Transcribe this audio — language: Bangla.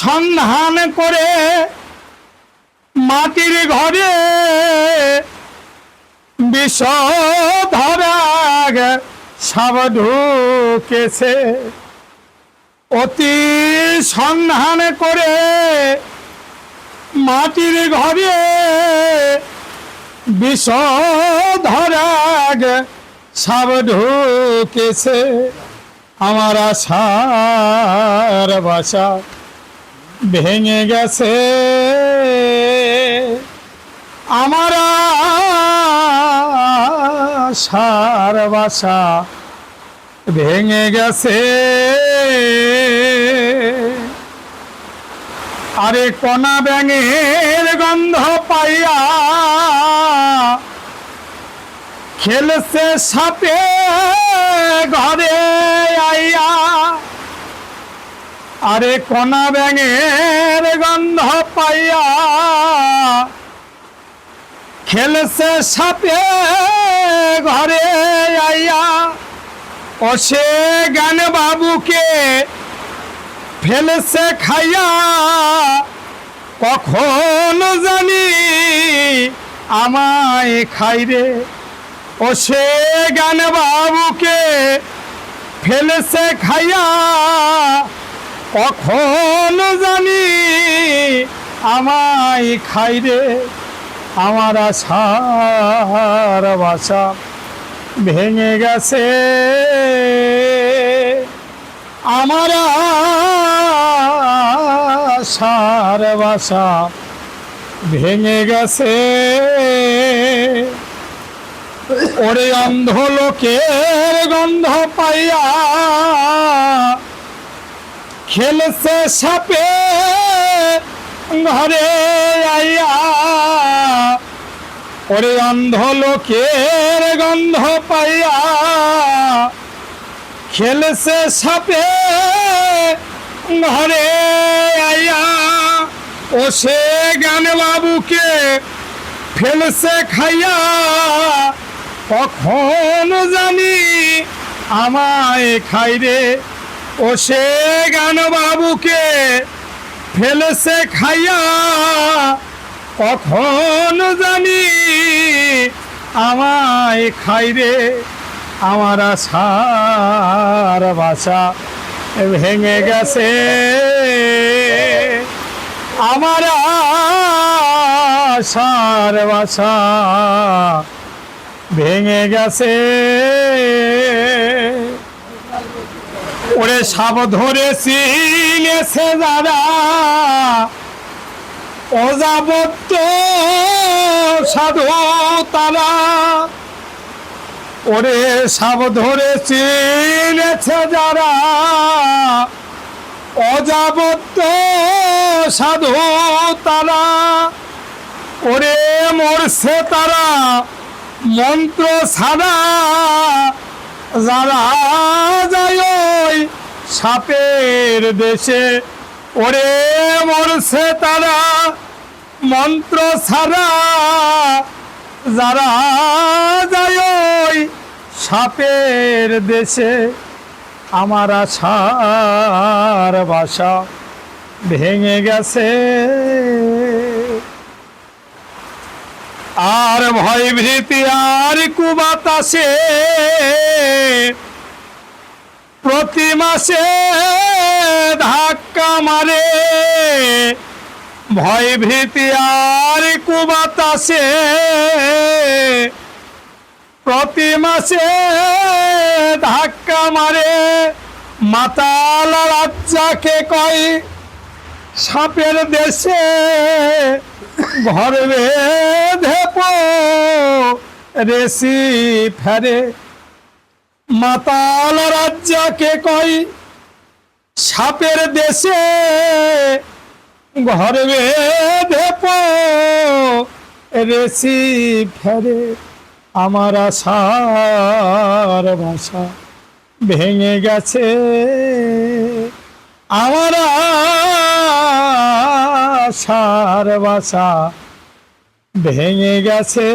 সন্ধান করে মাটির ঘরে বিষ ধরা সব ঢুকেছে। অতি সন্ধান করে মাটির ঘরে বিষ ধরা সব ঢুকেছে। আমার আশার বাসা ভেঙে গেছে। আমার সার বাসা ভেঙে গেছে। আরে কণা ব্যাঙের গন্ধ পাইয়া খেলছে সাপে ঘরে আইয়া আরে কণা ব্যাঙের গন্ধ পাইয়া খেলছে সাপে ঘরে আইয়া। ও সে জ্ঞান বাবুকে ফেলেছে খাইয়া। কখন জানি আমায় খাই রে। সে জ্ঞান বাবুকে ফেলেছে খাইয়া। কখন জানি আমায় খাই রে আমার আশার বাসা ভেঙে গেছে। আমার আশার বাসা ভেঙে গেছে। ওরে অন্ধ লোকের গন্ধ পাইয়া খেলছে সাপে, ঘরে আইয়া। ওরে অন্ধ লোকের গন্ধ পাইয়া। খেলছে সাপে, ঘরে আইয়া। ও সে গান বাবুকে ফেলছে খাইয়া। কখন জানি আমায় খাই রে ও সে গান বাবুকে ফেলেছে খাইয়া, কখন জানি আমায় খাই রে, আমার আশার বাসা ভেঙে গেছে। আমার আশার বাসা ভেঙে গেছে। ওরে সাব ধরে চিনেছে যারা অজাবত্য সাধু তারা। ওরে সাব ধরে চিনেছে যারা। অজাবত্য সাধু তারা। ওরে মরছে তারা। মন্ত্র ছাড়া যারা যায় সাপের দেশে, ওরে মরছে তারা, মন্ত্র ছাড়া যারা যায় সাপের দেশে। আমার আশার বাসা ভেঙে গেছে। আর ভয় ভীতি আর কুবাতাসে প্রতি মাসে ধাক্কা মারে। ভয় ভীতি আর কুবাতাসে প্রতি মাসে ধাক্কা মারে। মাতাল রাজ্জাকে কয়, সাপের দেশে ঘর বেঁধে রেসি ফেরে। মাতাল রাজ্জাকে কই? সাপের দেশে ঘর বেঁধে রেসি ফেরে আমার আশার ভাষা ভেঙে গেছে। আমার আশার বাসা ভেঙে গেছে।